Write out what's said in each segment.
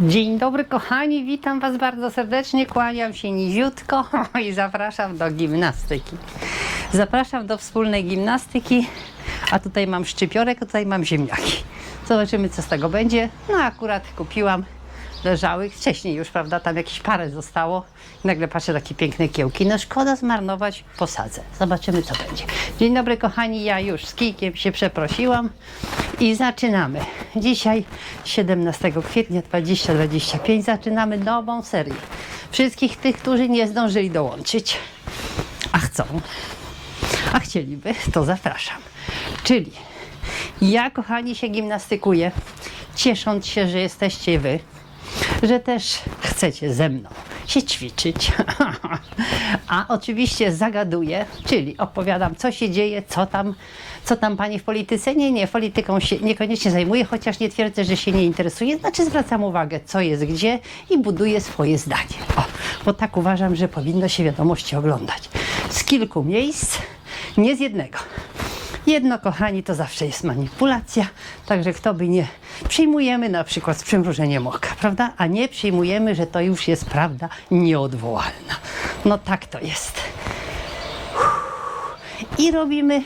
Dzień dobry kochani, witam Was bardzo serdecznie, kłaniam się niziutko i zapraszam do gimnastyki. Zapraszam do wspólnej gimnastyki, a tutaj mam szczypiorek, a tutaj mam ziemniaki. Zobaczymy co z tego będzie. No akurat kupiłam leżałych, wcześniej już, prawda, tam jakieś parę zostało. I nagle patrzę, takie piękne kiełki. No szkoda zmarnować, posadzę. Zobaczymy co będzie. Dzień dobry kochani, ja już z kijkiem się przeprosiłam i zaczynamy. Dzisiaj 17 kwietnia 2025 zaczynamy nową serię. Wszystkich tych, którzy nie zdążyli dołączyć, a chcą, a chcieliby, to zapraszam. Czyli ja, kochani, się gimnastykuję, ciesząc się, że jesteście wy, że też chcecie ze mną się ćwiczyć. A oczywiście zagaduję, czyli opowiadam, co się dzieje, co tam, co tam pani w polityce. Nie, nie, polityką się niekoniecznie zajmuję, chociaż nie twierdzę, że się nie interesuje. Znaczy zwracam uwagę, co jest gdzie i buduję swoje zdanie. O, bo tak uważam, że powinno się wiadomości oglądać z kilku miejsc, nie z jednego. Jedno, kochani, to zawsze jest manipulacja, także kto by nie przyjmujemy na przykład z przymrużeniem oka, prawda? A nie przyjmujemy, że to już jest prawda nieodwołalna. No tak to jest. I robimy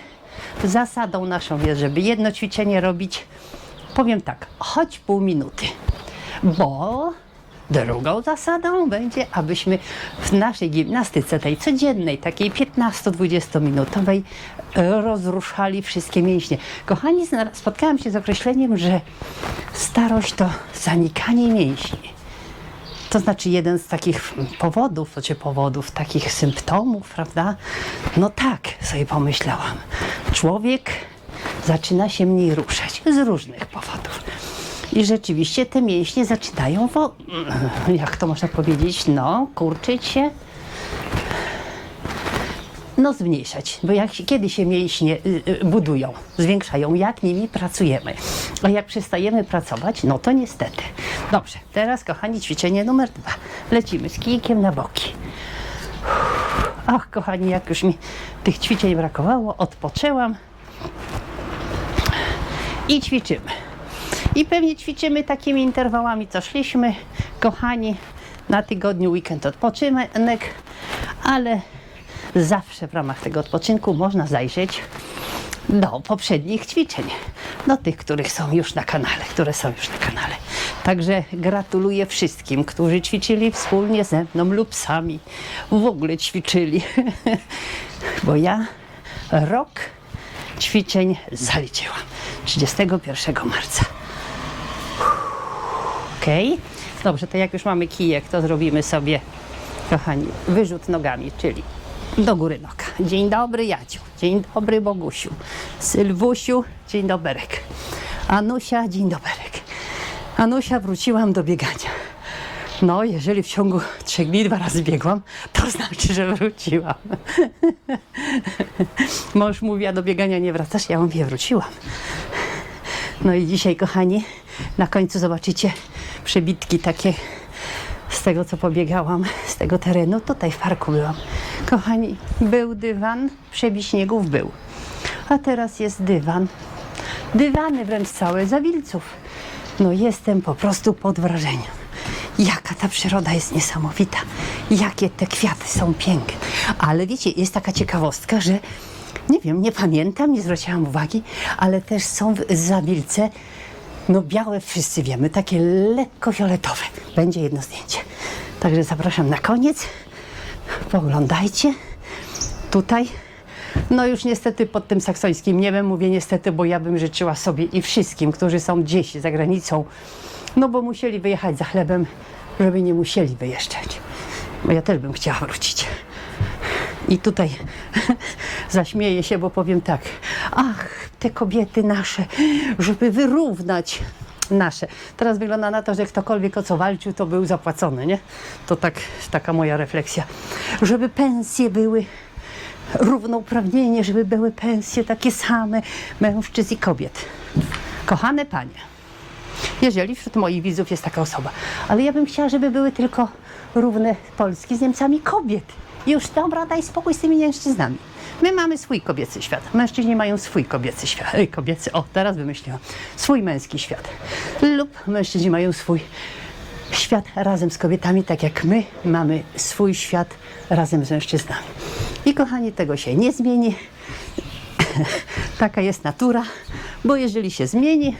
zasadą naszą jest, żeby jedno ćwiczenie robić, powiem tak, choć pół minuty, bo Drugą zasadą będzie, abyśmy w naszej gimnastyce, tej codziennej, takiej 15-20 minutowej, rozruszali wszystkie mięśnie. Kochani, spotkałam się z określeniem, że starość to zanikanie mięśni. To znaczy jeden z takich powodów, znaczy powodów, takich symptomów, prawda? No tak, sobie pomyślałam. Człowiek zaczyna się mniej ruszać z różnych powodów. I rzeczywiście te mięśnie zaczynają, wo- jak to można powiedzieć, no, kurczyć się, no zmniejszać, bo jak, kiedy się mięśnie y, y, budują, zwiększają, jak nimi pracujemy. A jak przestajemy pracować, no to niestety. Dobrze, teraz kochani ćwiczenie numer dwa. Lecimy z kijkiem na boki. Ach, kochani, jak już mi tych ćwiczeń brakowało, odpoczęłam i ćwiczymy. I pewnie ćwiczymy takimi interwałami, co szliśmy. Kochani, na tygodniu weekend odpoczynek, ale zawsze w ramach tego odpoczynku można zajrzeć do poprzednich ćwiczeń. Do tych, których są już na kanale, które są już na kanale. Także gratuluję wszystkim, którzy ćwiczyli wspólnie ze mną lub sami w ogóle ćwiczyli. Bo ja rok ćwiczeń zaliczyłam. 31 marca. Okej. Dobrze, to jak już mamy kijek, to zrobimy sobie, kochani, wyrzut nogami, czyli do góry noga. Dzień dobry, Jaciu. Dzień dobry, Bogusiu. Sylwusiu, dzień doberek. Anusia, dzień doberek. Anusia, wróciłam do biegania. No, jeżeli w ciągu trzech dni dwa razy biegłam, to znaczy, że wróciłam. Mąż mówi, a do biegania nie wracasz? Ja mówię, wróciłam. No i dzisiaj, kochani, na końcu zobaczycie przebitki takie z tego, co pobiegałam, z tego terenu. Tutaj w parku byłam. Kochani, był dywan, przebić śniegów był. A teraz jest dywan. Dywany wręcz całe zawilców. No jestem po prostu pod wrażeniem. Jaka ta przyroda jest niesamowita. Jakie te kwiaty są piękne. Ale wiecie, jest taka ciekawostka, że nie wiem, nie pamiętam, nie zwróciłam uwagi, ale też są w- zawilce, no białe wszyscy wiemy, takie lekko fioletowe. Będzie jedno zdjęcie. Także zapraszam na koniec. Poglądajcie. Tutaj. No już niestety pod tym saksońskim niebem mówię niestety, bo ja bym życzyła sobie i wszystkim, którzy są gdzieś za granicą, no bo musieli wyjechać za chlebem, żeby nie musieli wyjeżdżać. Bo ja też bym chciała wrócić. I tutaj zaśmieję się, bo powiem tak. Ach, te kobiety nasze, żeby wyrównać nasze. Teraz wygląda na to, że ktokolwiek o co walczył, to był zapłacony, nie? To tak, taka moja refleksja. Żeby pensje były równouprawnienie, żeby były pensje takie same mężczyzn i kobiet. Kochane panie, jeżeli wśród moich widzów jest taka osoba. Ale ja bym chciała, żeby były tylko równe Polski z Niemcami kobiet. Już dobra, daj spokój z tymi mężczyznami. My mamy swój kobiecy świat. Mężczyźni mają swój kobiecy świat. Ej, kobiecy, o, teraz wymyśliłam. Swój męski świat. Lub mężczyźni mają swój świat razem z kobietami, tak jak my mamy swój świat razem z mężczyznami. I kochani, tego się nie zmieni. Taka jest natura, bo jeżeli się zmieni,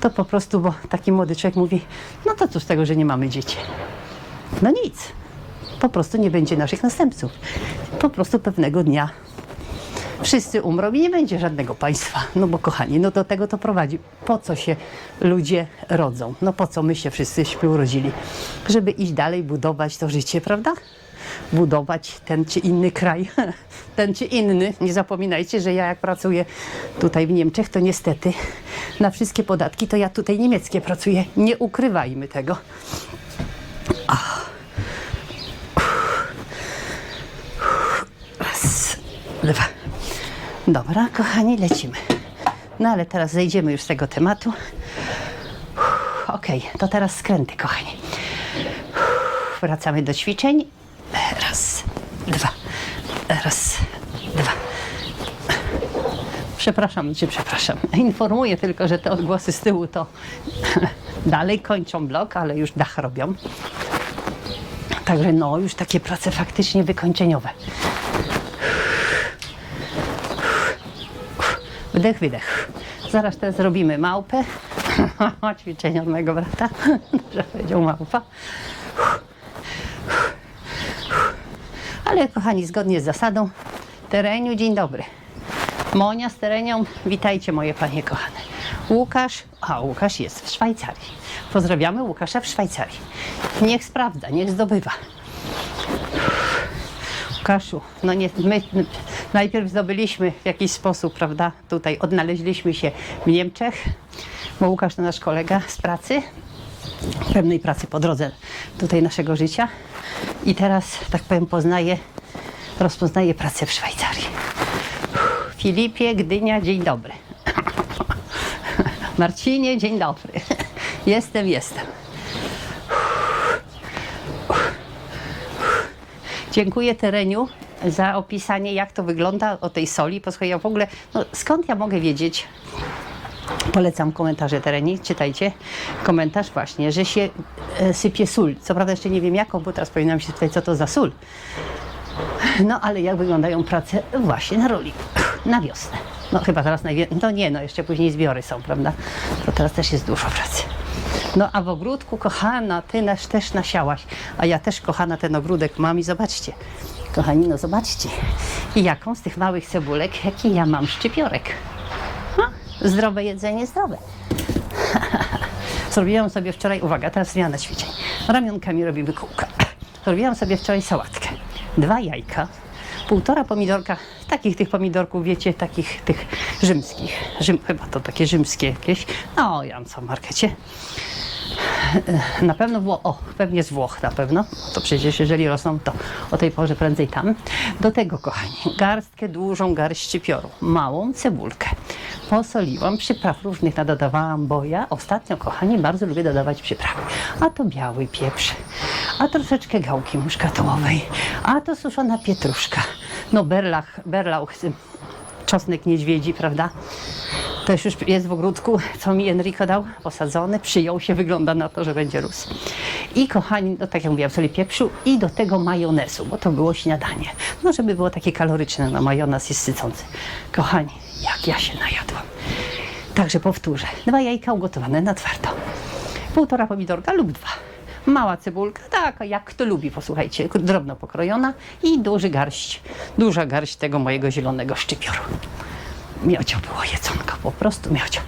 to po prostu, bo taki młody człowiek mówi, no to co z tego, że nie mamy dzieci? No nic. Po prostu nie będzie naszych następców. Po prostu pewnego dnia wszyscy umrą i nie będzie żadnego państwa. No bo kochani, no do tego to prowadzi. Po co się ludzie rodzą? No po co my się wszyscyśmy urodzili? Żeby iść dalej, budować to życie, prawda? Budować ten czy inny kraj, ten czy inny. Nie zapominajcie, że ja jak pracuję tutaj w Niemczech, to niestety na wszystkie podatki to ja tutaj niemieckie pracuję. Nie ukrywajmy tego. Dwa. Dobra, kochani, lecimy. No ale teraz zejdziemy już z tego tematu. Okej, to teraz skręty, kochani. Wracamy do ćwiczeń. Raz, dwa. Raz, dwa. Przepraszam cię, przepraszam. Informuję tylko, że te odgłosy z tyłu to dalej kończą blok, ale już dach robią. Także no, już takie prace faktycznie wykończeniowe. Wdech, wydech. Zaraz teraz zrobimy małpę. Ćwiczenie od mojego brata, że powiedział małpa. Ale kochani, zgodnie z zasadą tereniu, dzień dobry. Monia z terenią, witajcie moje panie kochane. Łukasz, a Łukasz jest w Szwajcarii. Pozdrawiamy Łukasza w Szwajcarii. Niech sprawdza, niech zdobywa. Łukaszu, no nie, my najpierw zdobyliśmy w jakiś sposób, prawda, tutaj odnaleźliśmy się w Niemczech, bo Łukasz to nasz kolega z pracy, pewnej pracy po drodze tutaj naszego życia i teraz, tak powiem, poznaje, rozpoznaje pracę w Szwajcarii. Filipie, Gdynia, dzień dobry. Marcinie, dzień dobry. Jestem, jestem. Dziękuję Tereniu za opisanie, jak to wygląda o tej soli. Posłuchaj, ja w ogóle, no, skąd ja mogę wiedzieć? Polecam komentarze Tereni, czytajcie komentarz właśnie, że się e, sypie sól. Co prawda jeszcze nie wiem jaką, bo teraz powinnam się spytać, co to za sól. No ale jak wyglądają prace właśnie na roli, na wiosnę. No chyba teraz najwięcej, no nie, no jeszcze później zbiory są, prawda? To teraz też jest dużo pracy. No a w ogródku, kochana, ty nasz też nasiałaś, a ja też, kochana, ten ogródek mam i zobaczcie. Kochani, no zobaczcie, jaką z tych małych cebulek, jaki ja mam szczypiorek. Ha? Zdrowe jedzenie, zdrowe. Zrobiłam sobie wczoraj, uwaga, teraz zmiana ćwiczeń. Ramionkami robimy kółka. Zrobiłam sobie wczoraj sałatkę. Dwa jajka, półtora pomidorka, takich tych pomidorków, wiecie, takich tych rzymskich. Rzym, chyba to takie rzymskie jakieś. No, ja mam co w markecie. Na pewno Wło- o, pewnie z Włoch na pewno. To przecież jeżeli rosną, to o tej porze prędzej tam. Do tego, kochani, garstkę, dużą garść szczypioru, małą cebulkę. Posoliłam, przypraw różnych nadodawałam, bo ja ostatnio, kochani, bardzo lubię dodawać przyprawy. A to biały pieprz, a troszeczkę gałki muszkatołowej, a to suszona pietruszka. No berlach, berlauch, czosnek niedźwiedzi, prawda? Też już jest w ogródku, co mi Enrico dał, posadzony, przyjął się, wygląda na to, że będzie rósł. I kochani, no tak jak mówiłam, soli pieprzu i do tego majonezu, bo to było śniadanie. No żeby było takie kaloryczne, no majonez jest sycący. Kochani, jak ja się najadłam. Także powtórzę, dwa jajka ugotowane na twardo, półtora pomidorka lub dwa. Mała cebulka, taka jak kto lubi, posłuchajcie, drobno pokrojona i duży garść, duża garść tego mojego zielonego szczypioru. Miocio było jedzonko, po prostu miocio.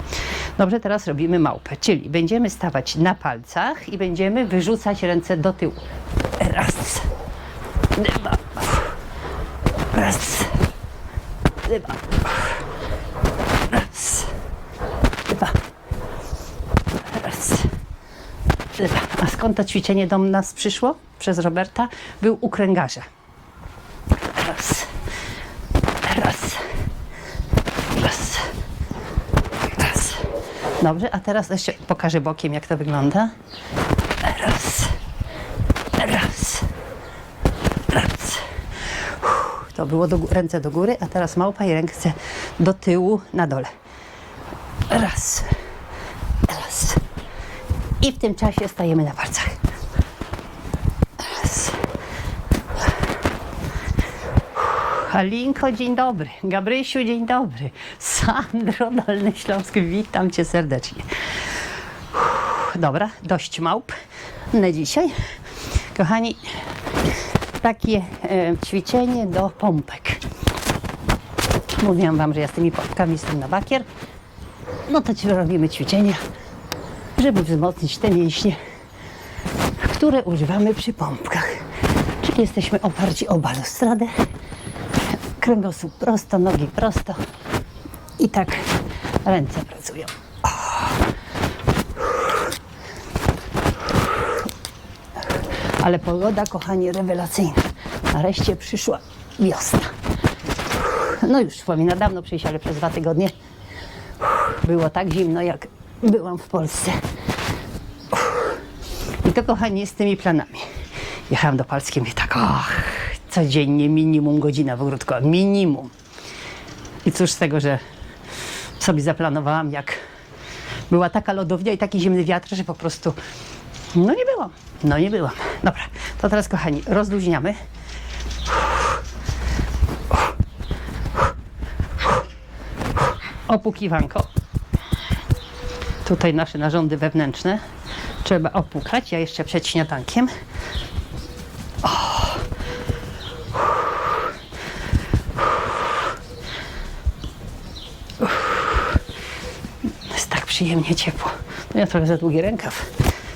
Dobrze, teraz robimy małpę, czyli będziemy stawać na palcach i będziemy wyrzucać ręce do tyłu. Raz, dwa, raz, dwa, raz, dwa, raz, dwa. A skąd to ćwiczenie do nas przyszło? Przez Roberta? Był u kręgarza. Raz, raz, raz, raz. Dobrze, a teraz jeszcze pokażę bokiem, jak to wygląda. Raz, raz, raz. Uff, To było do, ręce do góry, a teraz małpa i ręce do tyłu na dole. Raz, raz I w tym czasie stajemy na palcach. Halinko, dzień dobry. Gabrysiu, dzień dobry. Sandro, Dolny Śląsk, witam Cię serdecznie. Dobra, dość małp na dzisiaj. Kochani, takie e, ćwiczenie do pompek. Mówiłam Wam, że ja z tymi pompkami jestem na bakier. No to robimy ćwiczenia, żeby wzmocnić te mięśnie, które używamy przy pompkach. Czyli jesteśmy oparci o balustradę, kręgosłup prosto, nogi prosto i tak ręce pracują. Ale pogoda, kochani, rewelacyjna. Nareszcie przyszła wiosna. No już powinna dawno przyjść, ale przez dwa tygodnie było tak zimno, jak byłam w Polsce. I to, kochani, z tymi planami. Jechałam do Polski i tak, och, codziennie minimum godzina w ogródku, minimum. I cóż z tego, że sobie zaplanowałam, jak była taka lodownia i taki zimny wiatr, że po prostu, no nie byłam, no nie byłam. Dobra, to teraz, kochani, rozluźniamy. Opukiwanko. Tutaj nasze narządy wewnętrzne trzeba opukać. Ja jeszcze przed śniadankiem. O. Jest tak przyjemnie ciepło. No ja trochę za długi rękaw.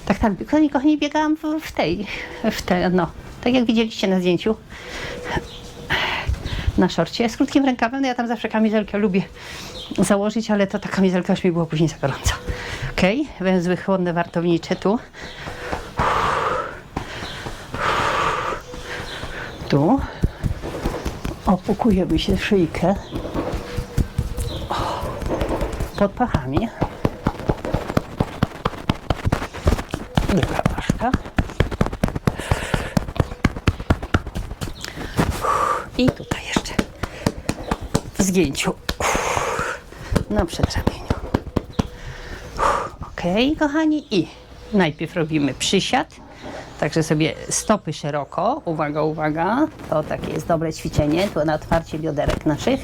Tak, tak, kochani, kochani, biegałam w, w tej, w te, no, tak jak widzieliście na zdjęciu na szorcie z krótkim rękawem. No ja tam zawsze kamizelkę lubię założyć, ale to ta kamizelka już mi było później za gorąco. Ok, węzły chłodne wartownicze tu. Tu. Opukujemy się szyjkę. Pod pachami. Druga paszka. I tutaj jeszcze w zgięciu na przedramieniu. Ok, kochani, i najpierw robimy przysiad. Także sobie stopy szeroko. Uwaga, uwaga. To takie jest dobre ćwiczenie. Tu na otwarcie bioderek naszych.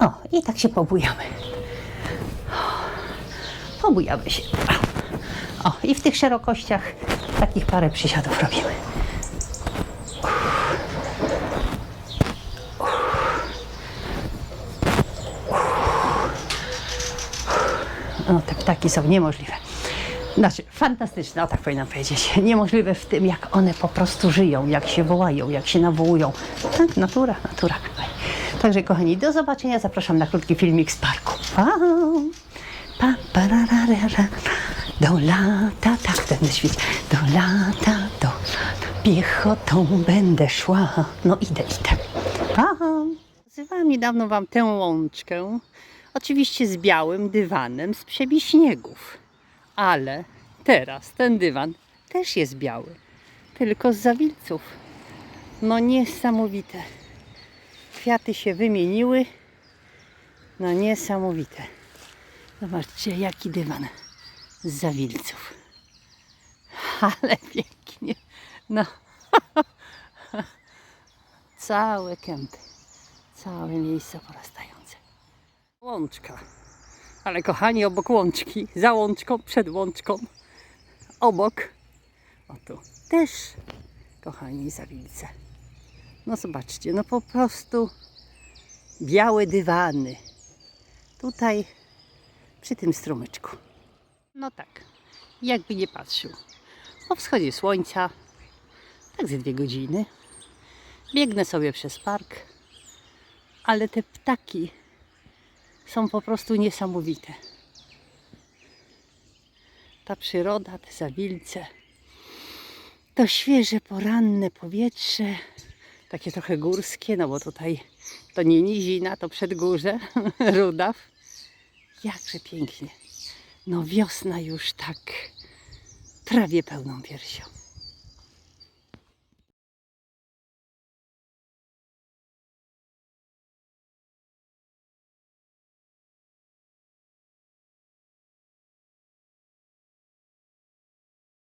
O, i tak się pobujamy. Pobujamy się. O, i w tych szerokościach takich parę przysiadów robimy. O, te ptaki są niemożliwe. Znaczy, fantastyczne, o tak powinnam powiedzieć. Niemożliwe w tym, jak one po prostu żyją, jak się wołają, jak się nawołują. Tak, natura, natura. Także, kochani, do zobaczenia. Zapraszam na krótki filmik z parku. Pa, pa, pararara. Do lata, tak ten świt. Do lata, do piechotą będę szła. No idę, idę. Pa. Niedawno Wam tę łączkę, oczywiście z białym dywanem z przebiśniegów. Ale teraz ten dywan też jest biały, tylko z zawilców. No niesamowite. Kwiaty się wymieniły. No niesamowite. Zobaczcie, jaki dywan z zawilców. Ale pięknie. No. Całe kępy. Całe miejsce porastające. Łączka. Ale kochani, obok łączki, za łączką, przed łączką, obok, o tu, też, kochani, zawilce. No zobaczcie, no po prostu białe dywany. Tutaj, przy tym strumyczku. No tak, jakby nie patrzył. Po wschodzie słońca, tak ze dwie godziny, biegnę sobie przez park, ale te ptaki są po prostu niesamowite. Ta przyroda, te zawilce, to świeże poranne powietrze, takie trochę górskie, no bo tutaj to nie nizina, to przedgórze, Rudaw. Jakże pięknie. No wiosna już tak prawie pełną piersią.